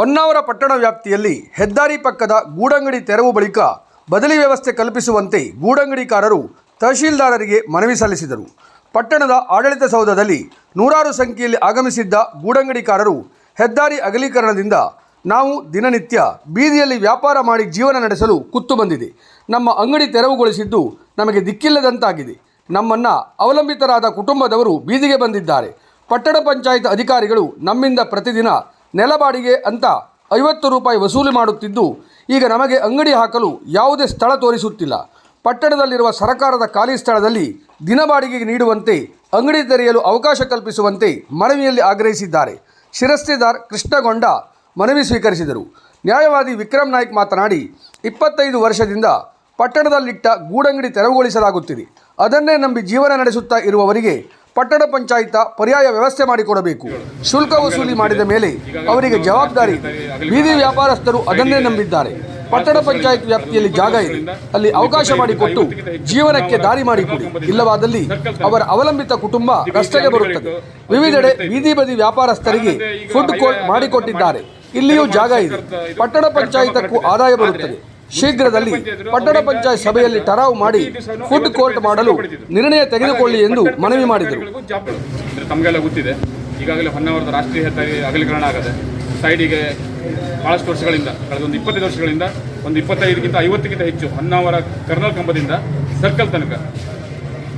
ಹೊನ್ನಾವರ ಪಟ್ಟಣ ವ್ಯಾಪ್ತಿಯಲ್ಲಿ ಹೆದ್ದಾರಿ ಪಕ್ಕದ ಗೂಡಂಗಡಿ ತೆರವು ಬಳಿಕ ಬದಲಿ ವ್ಯವಸ್ಥೆ ಕಲ್ಪಿಸುವಂತೆ ಗೂಡಂಗಡಿಕಾರರು ತಹಶೀಲ್ದಾರರಿಗೆ ಮನವಿ ಸಲ್ಲಿಸಿದರು. ಪಟ್ಟಣದ ಆಡಳಿತ ಸೌಧದಲ್ಲಿ ನೂರಾರು ಸಂಖ್ಯೆಯಲ್ಲಿ ಆಗಮಿಸಿದ್ದ ಗೂಡಂಗಡಿಕಾರರು ಹೆದ್ದಾರಿ ಅಗಲೀಕರಣದಿಂದ ನಾವು ದಿನನಿತ್ಯ ಬೀದಿಯಲ್ಲಿ ವ್ಯಾಪಾರ ಮಾಡಿ ಜೀವನ ನಡೆಸಲು ಕುತ್ತು ಬಂದಿದೆ. ನಮ್ಮ ಅಂಗಡಿ ತೆರವುಗೊಳಿಸಿದ್ದು ನಮಗೆ ದಿಕ್ಕಿಲ್ಲದಂತಾಗಿದೆ. ನಮ್ಮನ್ನು ಅವಲಂಬಿತರಾದ ಕುಟುಂಬದವರು ಬೀದಿಗೆ ಬಂದಿದ್ದಾರೆ. ಪಟ್ಟಣ ಪಂಚಾಯತ್ ಅಧಿಕಾರಿಗಳು ನಮ್ಮಿಂದ ಪ್ರತಿದಿನ ನೆಲ ಬಾಡಿಗೆ ಅಂತ ಐವತ್ತು ರೂಪಾಯಿ ವಸೂಲಿ ಮಾಡುತ್ತಿದ್ದು, ಈಗ ನಮಗೆ ಅಂಗಡಿ ಹಾಕಲು ಯಾವುದೇ ಸ್ಥಳ ತೋರಿಸುತ್ತಿಲ್ಲ. ಪಟ್ಟಣದಲ್ಲಿರುವ ಸರ್ಕಾರದ ಖಾಲಿ ಸ್ಥಳದಲ್ಲಿ ದಿನ ಬಾಡಿಗೆಗೆ ನೀಡುವಂತೆ, ಅಂಗಡಿ ತೆರೆಯಲು ಅವಕಾಶ ಕಲ್ಪಿಸುವಂತೆ ಮನವಿಯಲ್ಲಿ ಆಗ್ರಹಿಸಿದ್ದಾರೆ. ಶಿರಸ್ತೆದಾರ್ ಕೃಷ್ಣಗೊಂಡ ಮನವಿ ಸ್ವೀಕರಿಸಿದರು. ನ್ಯಾಯವಾದಿ ವಿಕ್ರಮ್ ನಾಯ್ಕ್ ಮಾತನಾಡಿ, ಇಪ್ಪತ್ತೈದು ವರ್ಷದಿಂದ ಪಟ್ಟಣದಲ್ಲಿಟ್ಟ ಗೂಡಂಗಡಿ ತೆರವುಗೊಳಿಸಲಾಗುತ್ತಿದೆ. ಅದನ್ನೇ ನಂಬಿ ಜೀವನ ನಡೆಸುತ್ತಾ ಇರುವವರಿಗೆ ಪಟ್ಟಣ ಪಂಚಾಯತ ಪರ್ಯಾಯ ವ್ಯವಸ್ಥೆ ಮಾಡಿಕೊಡಬೇಕು. ಶುಲ್ಕ ವಸೂಲಿ ಮಾಡಿದ ಮೇಲೆ ಅವರಿಗೆ ಜವಾಬ್ದಾರಿ ಬೀದಿ ವ್ಯಾಪಾರಸ್ಥರು ಅದನ್ನೇ ನಂಬಿದ್ದಾರೆ. ಪಟ್ಟಣ ಪಂಚಾಯತ್ ವ್ಯಾಪ್ತಿಯಲ್ಲಿ ಜಾಗ ಇದೆ. ಅಲ್ಲಿ ಅವಕಾಶ ಮಾಡಿಕೊಟ್ಟು ಜೀವನಕ್ಕೆ ದಾರಿ ಮಾಡಿಕೊಡಿ. ಇಲ್ಲವಾದಲ್ಲಿ ಅವರ ಅವಲಂಬಿತ ಕುಟುಂಬ ಕಷ್ಟಕ್ಕೆ ಬರುತ್ತದೆ. ವಿವಿಧೆಡೆ ಬೀದಿ ಬದಿ ವ್ಯಾಪಾರಸ್ಥರಿಗೆ ಫುಡ್ ಕೋರ್ಟ್ ಮಾಡಿಕೊಟ್ಟಿದ್ದಾರೆ. ಇಲ್ಲಿಯೂ ಜಾಗ ಇದೆ. ಪಟ್ಟಣ ಪಂಚಾಯತಕ್ಕೂ ಆದಾಯ ಬರುತ್ತದೆ. ಶೀಘ್ರದಲ್ಲಿ ಪಟ್ಟಣ ಪಂಚಾಯತ್ ಸಭೆಯಲ್ಲಿ ಟರಾವ್ ಮಾಡಿ ಫುಡ್ ಕೋರ್ಟ್ ಮಾಡಲು ನಿರ್ಣಯ ತೆಗೆದುಕೊಳ್ಳಿ ಎಂದು ಮನವಿ ಮಾಡಿದರು. ತಮಗೆಲ್ಲ ಗೊತ್ತಿದೆ. ಈಗಾಗಲೇ ಹೊನ್ನಾವರದ ರಾಷ್ಟ್ರೀಯ ಹೆದ್ದಾರಿ ಅಗಲೀಕರಣ ಆಗದೆ ಸೈಡಿಗೆ ಭಾಳಷ್ಟು ವರ್ಷಗಳಿಂದ, ಕಳೆದ ಒಂದು ಇಪ್ಪತ್ತೈದು ವರ್ಷಗಳಿಂದ ಒಂದು ಇಪ್ಪತ್ತೈದಕ್ಕಿಂತ ಐವತ್ತಕ್ಕಿಂತ ಹೆಚ್ಚು ಹೊನ್ನಾವರ ಕರ್ನಲ್ ಕಂಬದಿಂದ ಸರ್ಕಲ್ ತನಕ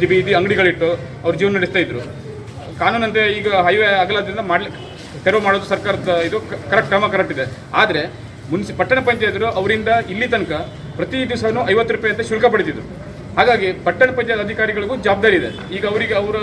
ಬಿ ಬೀದಿ ಅಂಗಡಿಗಳಿಟ್ಟು ಅವ್ರ ಜೀವನ ನಡೆಸ್ತಾ ಇದ್ರು. ಕಾನೂನಂತೆ ಈಗ ಹೈವೇ ಅಗಲದಿಂದ ಮಾಡ್ಲಿಕ್ಕೆ ತೆರವು ಮಾಡೋದು ಸರ್ಕಾರದ ಇದು ಕರೆಕ್ಟ್ ಕ್ರಮ ಕರೆಕ್ಟ್ ಇದೆ. ಆದರೆ ಮುನ್ಸಿ, ಪಟ್ಟಣ ಪಂಚಾಯತ್ರು ಅವರಿಂದ ಇಲ್ಲಿ ತನಕ ಪ್ರತಿ ದಿವಸನೂ ಐವತ್ತು ರೂಪಾಯಿ ಅಂತ ಶುಲ್ಕ ಪಡೆದಿದ್ರು. ಹಾಗಾಗಿ ಪಟ್ಟಣ ಪಂಚಾಯತ್ ಅಧಿಕಾರಿಗಳಿಗೂ ಜವಾಬ್ದಾರಿ ಇದೆ. ಈಗ ಅವರಿಗೆ ಅವರ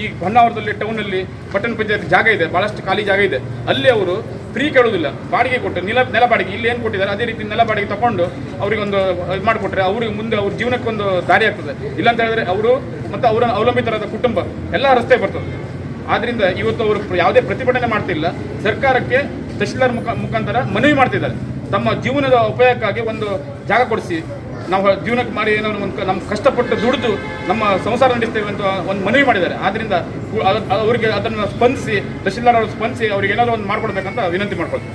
ಈ ಹೊನ್ನಾವರದಲ್ಲಿ ಟೌನಲ್ಲಿ ಪಟ್ಟಣ ಪಂಚಾಯತ್ ಜಾಗ ಇದೆ ಭಾಳಷ್ಟು ಖಾಲಿ ಜಾಗ ಇದೆ. ಅಲ್ಲಿ ಅವರು ಫ್ರೀ ಕೇಳೋದಿಲ್ಲ ಬಾಡಿಗೆ ಕೊಟ್ಟು ನೆಲ ನೆಲ ಬಾಡಿಗೆ, ಇಲ್ಲಿ ಏನು ಕೊಟ್ಟಿದ್ದಾರೆ, ಅದೇ ರೀತಿ ನೆಲ ಬಾಡಿಗೆ ತಗೊಂಡು ಅವರಿಗೊಂದು ಇದು ಮಾಡಿಕೊಟ್ರೆ ಅವ್ರಿಗೆ ಮುಂದೆ ಅವ್ರ ಜೀವನಕ್ಕೊಂದು ದಾರಿ ಆಗ್ತದೆ. ಇಲ್ಲಾಂತ ಹೇಳಿದ್ರೆ ಅವರು ಮತ್ತು ಅವರ ಅವಲಂಬಿತರಾದ ಕುಟುಂಬ ಎಲ್ಲ ರಸ್ತೆ ಬರ್ತದೆ. ಆದ್ದರಿಂದ ಇವತ್ತು ಅವರು ಯಾವುದೇ ಪ್ರತಿಭಟನೆ ಮಾಡ್ತಿಲ್ಲ. ಸರ್ಕಾರಕ್ಕೆ ತಹಶೀಲ್ದಾರ್ ಮುಖ, ಮುಖಾಂತರ ಮನವಿ ಮಾಡ್ತಿದ್ದಾರೆ. ತಮ್ಮ ಜೀವನದ ಉಪಯೋಗಕ್ಕಾಗಿ ಒಂದು ಜಾಗ ಕೊಡಿಸಿ. ನಾವು ಜೀವನಕ್ಕೆ ಮಾಡಿ ಏನೋ ಒಂದು ನಮ್ಮ ಕಷ್ಟಪಟ್ಟು ದುಡಿದು ನಮ್ಮ ಸಂಸಾರ ನಡೆಸ್ತೇವೆ ಅಂತ ಒಂದು ಮನವಿ ಮಾಡಿದ್ದಾರೆ. ಆದ್ದರಿಂದ ಅವರಿಗೆ ಅದನ್ನು ಸ್ಪಂದಿಸಿ, ತಹಶೀಲ್ದಾರ್ ಅವರು ಸ್ಪಂದಿಸಿ ಅವ್ರಿಗೆ ಏನಾದರೂ ಒಂದು ಮಾಡಿಕೊಡ್ಬೇಕಂತ ವಿನಂತಿ ಮಾಡ್ಕೊಳ್ತೀವಿ.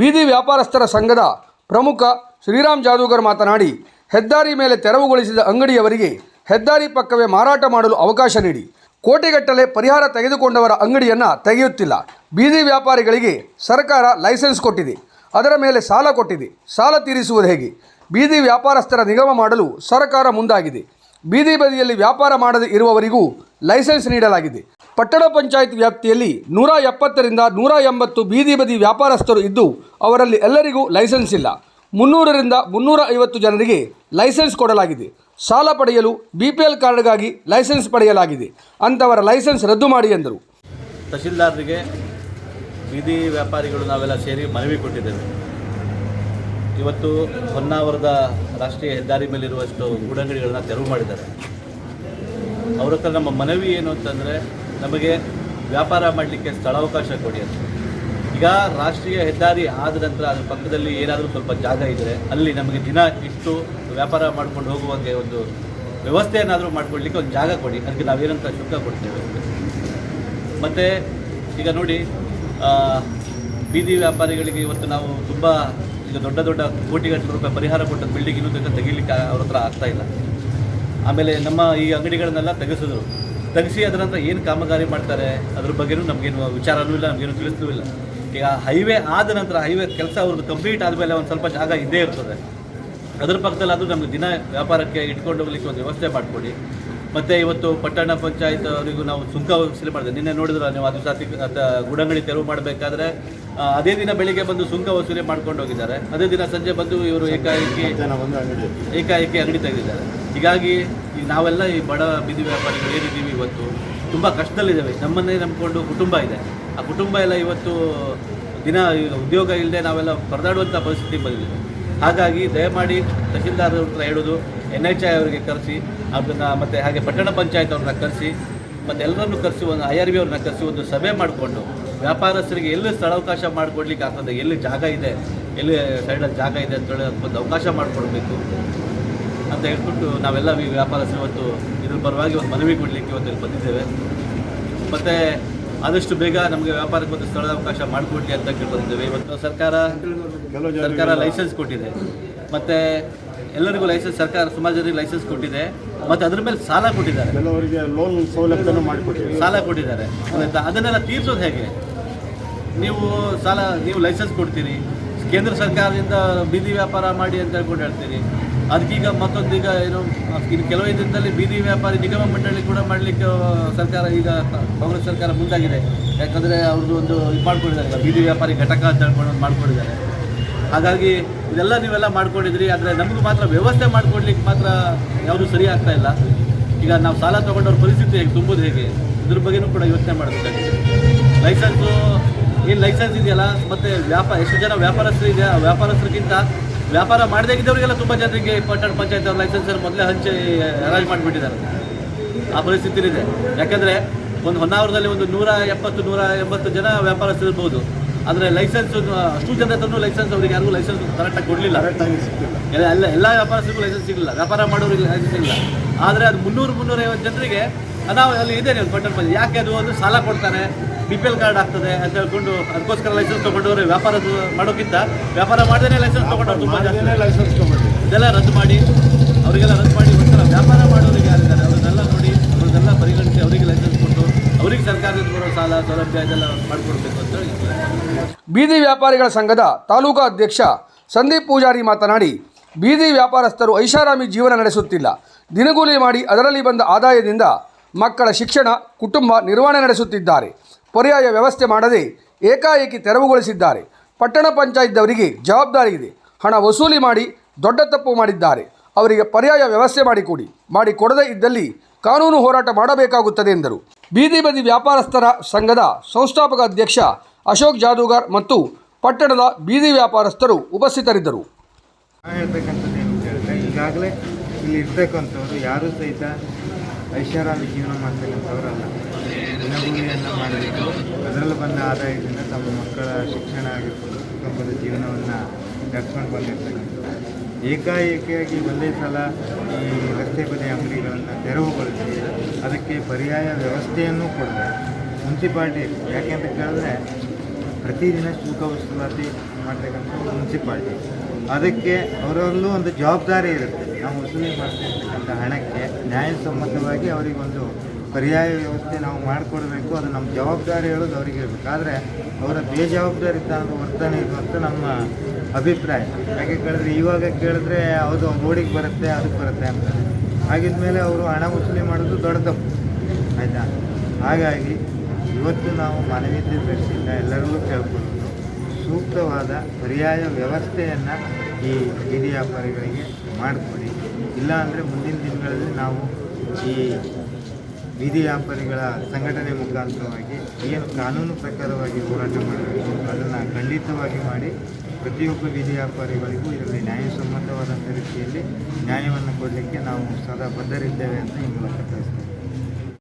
ಬೀದಿ ವ್ಯಾಪಾರಸ್ಥರ ಸಂಘದ ಪ್ರಮುಖ ಶ್ರೀರಾಮ್ ಜಾದೂಗರ್ ಮಾತನಾಡಿ, ಹೆದ್ದಾರಿ ಮೇಲೆ ತೆರವುಗೊಳಿಸಿದ ಅಂಗಡಿಯವರಿಗೆ ಹೆದ್ದಾರಿ ಪಕ್ಕವೇ ಮಾರಾಟ ಮಾಡಲು ಅವಕಾಶ ನೀಡಿ. ಕೋಟೆಗಟ್ಟಲೆ ಪರಿಹಾರ ತೆಗೆದುಕೊಂಡವರ ಅಂಗಡಿಯನ್ನು ತೆಗೆಯುತ್ತಿಲ್ಲ. ಬೀದಿ ವ್ಯಾಪಾರಿಗಳಿಗೆ ಸರ್ಕಾರ ಲೈಸೆನ್ಸ್ ಕೊಟ್ಟಿದೆ. ಅದರ ಮೇಲೆ ಸಾಲ ಕೊಟ್ಟಿದೆ. ಸಾಲ ತೀರಿಸುವುದು ಹೇಗೆ? ಬೀದಿ ವ್ಯಾಪಾರಸ್ಥರ ನಿಗಮ ಮಾಡಲು ಸರ್ಕಾರ ಮುಂದಾಗಿದೆ. ಬೀದಿ ಬದಿಯಲ್ಲಿ ವ್ಯಾಪಾರ ಮಾಡದೇ ಇರುವವರಿಗೂ ಲೈಸೆನ್ಸ್ ನೀಡಲಾಗಿದೆ. ಪಟ್ಟಣ ಪಂಚಾಯತ್ ವ್ಯಾಪ್ತಿಯಲ್ಲಿ ನೂರ ಎಪ್ಪತ್ತರಿಂದ ನೂರ ಎಂಬತ್ತು ಬೀದಿ ಬದಿ ವ್ಯಾಪಾರಸ್ಥರು ಇದ್ದು ಅವರಲ್ಲಿ ಎಲ್ಲರಿಗೂ ಲೈಸೆನ್ಸ್ ಇಲ್ಲ. ಮುನ್ನೂರರಿಂದ ಮುನ್ನೂರ ಐವತ್ತು ಜನರಿಗೆ ಲೈಸೆನ್ಸ್ ಕೊಡಲಾಗಿದೆ. ಸಾಲ ಪಡೆಯಲು ಬಿ ಪಿ ಎಲ್ ಕಾರ್ಡ್ಗಾಗಿ ಲೈಸೆನ್ಸ್ ಪಡೆಯಲಾಗಿದೆ. ಅಂಥವರ ಲೈಸೆನ್ಸ್ ರದ್ದು ಮಾಡಿ ಎಂದರು. ತಹಶೀಲ್ದಾರರಿಗೆ ಬೀದಿ ವ್ಯಾಪಾರಿಗಳು ನಾವೆಲ್ಲ ಸೇರಿ ಮನವಿ ಕೊಟ್ಟಿದ್ದೇವೆ. ಇವತ್ತು ಹೊನ್ನಾವರದ ರಾಷ್ಟ್ರೀಯ ಹೆದ್ದಾರಿ ಮೇಲಿರುವಷ್ಟು ಗೂಡಂಗಡಿಗಳನ್ನ ತೆರವು ಮಾಡಿದ್ದಾರೆ. ಅವ್ರ ಹತ್ರ ನಮ್ಮ ಮನವಿ ಏನು ಅಂತಂದರೆ ನಮಗೆ ವ್ಯಾಪಾರ ಮಾಡಲಿಕ್ಕೆ ಸ್ಥಳಾವಕಾಶ ಕೊಡಿ ಅಂತ. ಈಗ ರಾಷ್ಟ್ರೀಯ ಹೆದ್ದಾರಿ ಆದ ನಂತರ ಅದ್ರ ಪಕ್ಕದಲ್ಲಿ ಏನಾದರೂ ಸ್ವಲ್ಪ ಜಾಗ ಇದ್ದರೆ ಅಲ್ಲಿ ನಮಗೆ ದಿನ ಇಷ್ಟು ವ್ಯಾಪಾರ ಮಾಡ್ಕೊಂಡು ಹೋಗುವಂತೆ ಒಂದು ವ್ಯವಸ್ಥೆ ಏನಾದರೂ ಮಾಡ್ಕೊಡ್ಲಿಕ್ಕೆ ಒಂದು ಜಾಗ ಕೊಡಿ. ಅದಕ್ಕೆ ನಾವೇನಂತ ಶುಲ್ಕ ಕೊಡ್ತೇವೆ. ಮತ್ತು ಈಗ ನೋಡಿ ಬೀದಿ ವ್ಯಾಪಾರಿಗಳಿಗೆ ಇವತ್ತು ನಾವು ತುಂಬ ಈಗ ದೊಡ್ಡ ದೊಡ್ಡ ಕೋಟಿಗಟ್ಟಲೆ ರೂಪಾಯಿ ಪರಿಹಾರ ಕೊಟ್ಟ ಬಿಲ್ಡಿಂಗ್ ಇನ್ನೂ ತನಕ ತೆಗಿಲಿಕ್ಕೆ ಅವ್ರ ಹತ್ರ ಆಗ್ತಾ ಇಲ್ಲ. ಆಮೇಲೆ ನಮ್ಮ ಈ ಅಂಗಡಿಗಳನ್ನೆಲ್ಲ ತೆಗೆಸಿದ್ರು. ತೆಗೆಸಿ ಅದರ ನಂತರ ಏನು ಕಾಮಗಾರಿ ಮಾಡ್ತಾರೆ, ಅದ್ರ ಬಗ್ಗೆನೂ ನಮಗೇನು ವಿಚಾರನೂ ಇಲ್ಲ, ನಮಗೇನು ತಿಳಿಸ್ತೂ ಇಲ್ಲ. ಈಗ ಹೈವೇ ಆದ ನಂತರ ಹೈವೇ ಕೆಲಸ ಅವ್ರದ್ದು ಕಂಪ್ಲೀಟ್ ಆದಮೇಲೆ ಒಂದು ಸ್ವಲ್ಪ ಜಾಗ ಇದ್ದೇ ಇರ್ತದೆ. ಅದ್ರ ಪಕ್ಕದಲ್ಲಿ ಅದು ನಮಗೆ ದಿನ ವ್ಯಾಪಾರಕ್ಕೆ ಇಟ್ಕೊಂಡು ಹೋಗ್ಲಿಕ್ಕೆ ಒಂದು ವ್ಯವಸ್ಥೆ ಮಾಡಿಕೊಡಿ. ಮತ್ತು ಇವತ್ತು ಪಟ್ಟಣ ಪಂಚಾಯತ್ ಅವರಿಗೂ ನಾವು ಸುಂಕ ವಸೂಲಿ ಮಾಡಿದೆ. ನಿನ್ನೆ ನೋಡಿದ್ರೆ ನೀವು ಅದು ಸಾತಿ ಗುಡಂಗಡಿ ತೆರವು ಮಾಡಬೇಕಾದ್ರೆ ಅದೇ ದಿನ ಬೆಳಿಗ್ಗೆ ಬಂದು ಸುಂಕ ವಸೂಲಿ ಮಾಡ್ಕೊಂಡು ಹೋಗಿದ್ದಾರೆ. ಅದೇ ದಿನ ಸಂಜೆ ಬಂದು ಇವರು ಏಕಾಏಕಿ ಏಕಾಏಕಿ ಅಂಗಡಿ ತೆಗೆದಿದ್ದಾರೆ ಹೀಗಾಗಿ ಈಗ ನಾವೆಲ್ಲ ಈ ಬಡ ಬೀದಿ ವ್ಯಾಪಾರಿಗಳು ಏನಿದ್ದೀವಿ ಇವತ್ತು ತುಂಬ ಕಷ್ಟದಲ್ಲಿದ್ದೇವೆ. ನಮ್ಮನ್ನೇ ನಂಬಿಕೊಂಡು ಕುಟುಂಬ ಇದೆ. ಆ ಕುಟುಂಬ ಎಲ್ಲ ಇವತ್ತು ದಿನ ಉದ್ಯೋಗ ಇಲ್ಲದೆ ನಾವೆಲ್ಲ ಪರದಾಡುವಂಥ ಪರಿಸ್ಥಿತಿ ಬಂದಿದೆ ಹಾಗಾಗಿ ದಯಮಾಡಿ ತಹಶೀಲ್ದಾರ್ ಹತ್ರ ಹೇಳೋದು ಎನ್ ಎಚ್ ಐ ಅವರಿಗೆ ಕರೆಸಿ ಅದನ್ನು ಮತ್ತು ಹಾಗೆ ಪಟ್ಟಣ ಪಂಚಾಯತ್ ಅವ್ರನ್ನ ಕರೆಸಿ, ಮತ್ತು ಎಲ್ಲರನ್ನು ಕರೆಸಿ ಒಂದು ಐ ಆರ್ ಬಿ ಅವ್ರನ್ನ ಕರೆಸಿ ಒಂದು ಸಭೆ ಮಾಡಿಕೊಂಡು, ವ್ಯಾಪಾರಸ್ಥರಿಗೆ ಎಲ್ಲಿ ಸ್ಥಳಾವಕಾಶ ಮಾಡಿಕೊಡ್ಲಿಕ್ಕೆ ಆಗ್ತದೆ, ಎಲ್ಲಿ ಜಾಗ ಇದೆ, ಎಲ್ಲಿ ಸೈಡಲ್ಲಿ ಜಾಗ ಇದೆ ಅಂತೇಳಿ ಅದಕ್ಕೊಂದು ಅವಕಾಶ ಮಾಡಿಕೊಡ್ಬೇಕು ಅಂತ ಹೇಳ್ಬಿಟ್ಟು ನಾವೆಲ್ಲ ಈ ವ್ಯಾಪಾರಸ್ಥರು ಇವತ್ತು ಇದ್ರ ಪರವಾಗಿ ಒಂದು ಮನವಿ ಕೊಡಲಿಕ್ಕೆ ಇವತ್ತು ಇಲ್ಲಿ ಬಂದಿದ್ದೇವೆ. ಮತ್ತು ಆದಷ್ಟು ಬೇಗ ನಮಗೆ ವ್ಯಾಪಾರಕ್ಕೆ ಒಂದು ಸ್ಥಳದ ಅವಕಾಶ ಮಾಡಿಕೊಡ್ಲಿ ಅಂತ ಕೇಳ್ಕೊಂಡಿದ್ದೇವೆ ಇವತ್ತು ಸರ್ಕಾರ ಸರ್ಕಾರ ಲೈಸೆನ್ಸ್ ಕೊಟ್ಟಿದೆ. ಮತ್ತು ಎಲ್ಲರಿಗೂ ಲೈಸೆನ್ಸ್ ಸರ್ಕಾರ ಸುಮಾರು ಜನರಿಗೆ ಲೈಸೆನ್ಸ್ ಕೊಟ್ಟಿದೆ. ಮತ್ತು ಅದ್ರ ಮೇಲೆ ಸಾಲ ಕೊಟ್ಟಿದ್ದಾರೆ. ಕೆಲವರಿಗೆ ಲೋನ್ ಸೌಲಭ್ಯವನ್ನು ಸಾಲ ಕೊಟ್ಟಿದ್ದಾರೆ? ಅದನ್ನೆಲ್ಲ ತೀರ್ಸೋದು ಹೇಗೆ? ನೀವು ಸಾಲ ನೀವು ಲೈಸೆನ್ಸ್ ಕೊಡ್ತೀರಿ. ಕೇಂದ್ರ ಸರ್ಕಾರದಿಂದ ಬೀದಿ ವ್ಯಾಪಾರ ಮಾಡಿ ಅಂತ ಹೇಳ್ಕೊಂಡು ಹೇಳ್ತೀರಿ. ಅದಕ್ಕೀಗ ಮತ್ತೊಂದೀಗ ಏನು ಇನ್ನು ಕೆಲವೇ ದಿನದಲ್ಲಿ ಬೀದಿ ವ್ಯಾಪಾರಿ ನಿಗಮ ಮಂಡಳಿ ಕೂಡ ಮಾಡಲಿಕ್ಕೆ ಸರ್ಕಾರ ಈಗ ಕಾಂಗ್ರೆಸ್ ಸರ್ಕಾರ ಮುಂದಾಗಿದೆ. ಯಾಕಂದರೆ ಅವ್ರದ್ದು ಒಂದು ಇದು ಮಾಡ್ಕೊಂಡಿದ್ದಾರೆ. ಬೀದಿ ವ್ಯಾಪಾರಿ ಘಟಕ ಅಂತ ಹೇಳ್ಕೊಂಡು ಮಾಡ್ಕೊಂಡಿದ್ದಾರೆ. ಹಾಗಾಗಿ ಇದೆಲ್ಲ ನೀವೆಲ್ಲ ಮಾಡ್ಕೊಂಡಿದ್ರಿ, ಆದರೆ ನಮಗೂ ಮಾತ್ರ ವ್ಯವಸ್ಥೆ ಮಾಡ್ಕೊಡ್ಲಿಕ್ಕೆ ಮಾತ್ರ ಯಾವುದು ಸರಿ ಆಗ್ತಾ ಇಲ್ಲ. ಈಗ ನಾವು ಸಾಲ ತೊಗೊಂಡವ್ರ ಪರಿಸ್ಥಿತಿ ಹೇಗೆ, ತುಂಬೋದು ಹೇಗೆ? ಇದ್ರ ಬಗ್ಗೆನೂ ಕೂಡ ಯೋಚನೆ ಮಾಡಬೇಕಾಗಿದೆ. ಲೈಸೆನ್ಸು, ಏನು ಲೈಸೆನ್ಸ್ ಇದೆಯಲ್ಲ? ಮತ್ತು ವ್ಯಾಪಾರ ಎಷ್ಟು ಜನ ವ್ಯಾಪಾರಸ್ಥರು ಇದೆ, ಆ ವ್ಯಾಪಾರಸ್ಥರಿಗಿಂತ ವ್ಯಾಪಾರ ಮಾಡದೇ ಇದ್ದವರಿಗೆಲ್ಲ ತುಂಬ ಜನರಿಗೆ ಪಟ್ಟಣ ಪಂಚಾಯತ್ ಅವ್ರ ಮೊದಲೇ ಹಂಚಿ ಅರೇಂಜ್ ಮಾಡಿಬಿಟ್ಟಿದ್ದಾರೆ. ಆ ಪರಿಸ್ಥಿತಿ ಇದೆ ಯಾಕಂದರೆ ಒಂದು ಹೊನ್ನಾವರದಲ್ಲಿ ಒಂದು ನೂರ ಎಪ್ಪತ್ತು, ನೂರ ಎಂಬತ್ತು ಜನ ವ್ಯಾಪಾರಸ್ಥರು ಇರ್ಬೋದು ಆದರೆ ಲೈಸೆನ್ಸ್ ಅಷ್ಟು ಜನ ತಂದು ಲೈಸೆನ್ಸ್ ಅವರಿಗೆ ಯಾರಿಗೂ ಲೈಸೆನ್ಸ್ ಕರೆಕ್ಟಾಗಿ ಕೊಡಲಿಲ್ಲ. ಎಲ್ಲ ಎಲ್ಲ ಎಲ್ಲ ವ್ಯಾಪಾರಸ್ಥರಿಗೂ ಲೈಸೆನ್ಸ್ ಸಿಗಲಿಲ್ಲ. ವ್ಯಾಪಾರ ಮಾಡೋರಿಗೆ ಲೈಸೆನ್ಸ್ ಇಲ್ಲ. ಆದರೆ ಅದು ಮುನ್ನೂರು ಮುನ್ನೂರೈವತ್ತು ಜನರಿಗೆ ನಾವು ಅಲ್ಲಿ ಇದೆ ನೀವು ಪಟ್ಟಣ ಬಂದು ಯಾಕೆ ಅದು ಒಂದು ಸಾಲ ಕೊಡ್ತಾರೆ? ಬಿ ಪಿ ಎಲ್ ಕಾರ್ಡ್ ಆಗ್ತದೆ ಅಂತ ಹೇಳ್ಕೊಂಡು ಅದಕ್ಕೋಸ್ಕರ ಲೈಸೆನ್ಸ್ ತಗೊಂಡವ್ರೆ ವ್ಯಾಪಾರ ಮಾಡೋಕ್ಕಿಂತ ವ್ಯಾಪಾರ ಮಾಡದೇ ಲೈಸೆನ್ಸ್ ತೊಗೊಂಡವ್ರು ತುಂಬ ಜಾಸ್ತಿ. ಲೈಸೆನ್ಸ್ ಇದೆಲ್ಲ ರದ್ದು ಮಾಡಿ ಅವರಿಗೆಲ್ಲ ರದ್ದು ಮಾಡಿ ಒಂಥರ ವ್ಯಾಪಾರ ಮಾಡೋರಿಗೆ ಯಾರಿದ್ದಾರೆ ಅವ್ರನ್ನೆಲ್ಲ ನೋಡಿ ಅವ್ರನ್ನೆಲ್ಲ ಪರಿಗಣಿಸಿ ಅವರಿಗೆ ಲೈಸೆನ್ಸ್ ಕೊಟ್ಟು ಅವರಿಗೆ ಸರ್ಕಾರದಿಂದ ಬರೋ ಸಾಲ ಸೌಲಭ್ಯ ಅಂತ ಬೀದಿ ವ್ಯಾಪಾರಿಗಳ ಸಂಘದ ತಾಲೂಕಾ ಅಧ್ಯಕ್ಷ ಸಂದೀಪ್ ಪೂಜಾರಿ ಮಾತನಾಡಿ, ಬೀದಿ ವ್ಯಾಪಾರಸ್ಥರು ಐಷಾರಾಮಿ ಜೀವನ ನಡೆಸುತ್ತಿಲ್ಲ. ದಿನಗೂಲಿ ಮಾಡಿ ಅದರಲ್ಲಿ ಬಂದ ಆದಾಯದಿಂದ ಮಕ್ಕಳ ಶಿಕ್ಷಣ, ಕುಟುಂಬ ನಿರ್ವಹಣೆ ನಡೆಸುತ್ತಿದ್ದಾರೆ. ಪರ್ಯಾಯ ವ್ಯವಸ್ಥೆ ಮಾಡದೆ ಏಕಾಏಕಿ ತೆರವುಗೊಳಿಸಿದ್ದಾರೆ. ಪಟ್ಟಣ ಪಂಚಾಯತ್ದವರಿಗೆ ಜವಾಬ್ದಾರಿ ಇದೆ. ಹಣ ವಸೂಲಿ ಮಾಡಿ ದೊಡ್ಡ ತಪ್ಪು ಮಾಡಿದ್ದಾರೆ. ಅವರಿಗೆ ಪರ್ಯಾಯ ವ್ಯವಸ್ಥೆ ಮಾಡಿಕೊಡಿ, ಮಾಡಿಕೊಡದೇ ಇದ್ದಲ್ಲಿ ಕಾನೂನು ಹೋರಾಟ ಮಾಡಬೇಕಾಗುತ್ತದೆ ಎಂದರು. ಬೀದಿ ಬದಿ ವ್ಯಾಪಾರಸ್ಥರ ಸಂಘದ ಸಂಸ್ಥಾಪಕ ಅಧ್ಯಕ್ಷ ಅಶೋಕ್ ಜಾದೂಗಾರ್ ಮತ್ತು ಪಟ್ಟಣದ ಬೀದಿ ವ್ಯಾಪಾರಸ್ಥರು ಉಪಸ್ಥಿತರಿದ್ದರು. ಈಗಾಗಲೇ ಇಲ್ಲಿ ಇರ್ತಕ್ಕಂಥವ್ರು ಯಾರು ಸಹಿತ ಐಷಾರಾಮಿ ಜೀವನ ಮಾಡ್ತಕ್ಕಂಥವ್ರಲ್ಲ ದಿನಭೂಮಿಯನ್ನು ಮಾಡಬೇಕು. ಅದರಲ್ಲಿ ಬಂದ ಆದಾಯದಿಂದ ತಮ್ಮ ಮಕ್ಕಳ ಶಿಕ್ಷಣ ಆಗಿರ್ಬೋದು, ಕುಟುಂಬದ ಜೀವನವನ್ನು ನಡೆಸ್ಕೊಂಡು ಬಂದಿರ್ತಕ್ಕಂಥದ್ದು ಏಕಾಏಕಿಯಾಗಿ ಒಂದೇ ಸಲ ಈ ರಸ್ತೆ ಬದಿ ಅಂಗಡಿಗಳನ್ನು ತೆರವುಗೊಳಿಸಿ ಅದಕ್ಕೆ ಪರ್ಯಾಯ ವ್ಯವಸ್ಥೆಯನ್ನು ಕೊಡಬೇಕು ಮುನ್ಸಿಪಾಲ್ಟಿ ಯಾಕೆಂತ ಕೇಳಿದ್ರೆ ಪ್ರತಿದಿನ ಶುಲ್ಕ ವಸೂಲಾತಿ ಮಾಡ್ತಕ್ಕಂಥ ಮುನ್ಸಿಪಾಲ್ಟಿ. ಅದಕ್ಕೆ ಅವರಲ್ಲೂ ಒಂದು ಜವಾಬ್ದಾರಿ ಇರುತ್ತೆ. ನಾವು ವಸೂಲಿ ಮಾಡ್ತಿರ್ತಕ್ಕಂಥ ಹಣಕ್ಕೆ ನ್ಯಾಯಸಮ್ಮತವಾಗಿ ಅವರಿಗೊಂದು ಪರ್ಯಾಯ ವ್ಯವಸ್ಥೆ ನಾವು ಮಾಡಿಕೊಡ್ಬೇಕು. ಅದು ನಮ್ಮ ಜವಾಬ್ದಾರಿ ಹೇಳೋದು ಅವರಿಗೆ ಇರಬೇಕು. ಆದರೆ ಅವರ ಬೇಜವಾಬ್ದಾರಿತನದ ವರ್ತನೆ ಇದು ನಮ್ಮ ಅಭಿಪ್ರಾಯ. ಯಾಕೆ ಕೇಳಿದ್ರೆ ಇವಾಗ ಕೇಳಿದ್ರೆ ಅದು ರೋಡಿಗೆ ಬರುತ್ತೆ, ಅದಕ್ಕೆ ಬರುತ್ತೆ ಅಂತಾರೆ ಹಾಗಿದ್ಮೇಲೆ ಅವರು ಹಣ ವಸೂಲಿ ಮಾಡೋದು ದೊಡ್ಡ ತಪ್ಪು ಆಯಿತಾ? ಹಾಗಾಗಿ ಇವತ್ತು ನಾವು ಮಾನವೀಯತೆ ದೃಷ್ಟಿಯಿಂದ ಎಲ್ಲರಿಗೂ ಕೇಳ್ಕೊಳ್ಳೋದು ಸೂಕ್ತವಾದ ಪರ್ಯಾಯ ವ್ಯವಸ್ಥೆಯನ್ನು ಈ ಬೀದಿ ವ್ಯಾಪಾರಿಗಳಿಗೆ ಮಾಡಿಕೊಡಿ. ಇಲ್ಲಾಂದರೆ ಮುಂದಿನ ದಿನಗಳಲ್ಲಿ ನಾವು ಈ ಬೀದಿ ವ್ಯಾಪಾರಿಗಳ ಸಂಘಟನೆ ಮುಖಾಂತರವಾಗಿ ಏನು ಕಾನೂನು ಪ್ರಕಾರವಾಗಿ ಹೋರಾಟ ಮಾಡಬೇಕು, ಅದನ್ನು ಖಂಡಿತವಾಗಿ ಮಾಡಿ ಪ್ರತಿಯೊಬ್ಬ ವಿಧಿ ವ್ಯಾಪಾರಿಗಳಿಗೂ ಇದರಲ್ಲಿ ನ್ಯಾಯಸಮ್ಮತವಾದಂಥ ರೀತಿಯಲ್ಲಿ ನ್ಯಾಯವನ್ನು ಕೊಡಲಿಕ್ಕೆ ನಾವು ಸದಾ ಬದ್ಧರಿದ್ದೇವೆ ಅಂತ ಈ ಮೂಲಕ ತಿಳಿಸ್ತೇವೆ